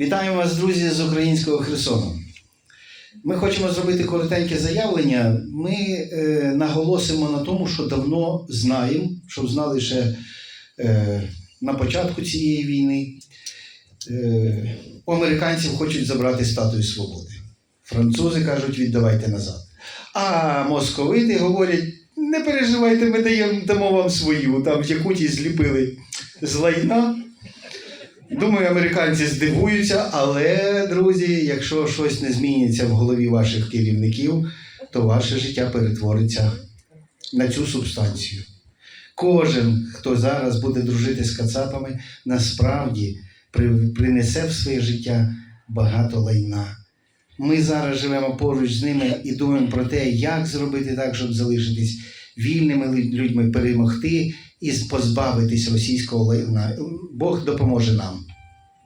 Вітаємо вас, друзі, з українського Херсону. Ми хочемо зробити коротеньке заявлення. Ми е, наголосимо на тому, що давно знаємо, щоб знали ще е, на початку цієї війни. Е, у американців хочуть забрати статую свободи. Французи кажуть, віддавайте назад. А московити говорять: не переживайте, ми даємо, дамо вам свою. Там в Якуті зліпили з лайна. Думаю, американці здивуються, але, друзі, якщо щось не зміниться в голові ваших керівників, то ваше життя перетвориться на цю субстанцію. Кожен, хто зараз буде дружити з кацапами, насправді принесе в своє життя багато лайна. Ми зараз живемо поруч з ними і думаємо про те, як зробити так, щоб залишитись вільними людьми, перемогти і позбавитись російського лайна. Бог допоможе нам.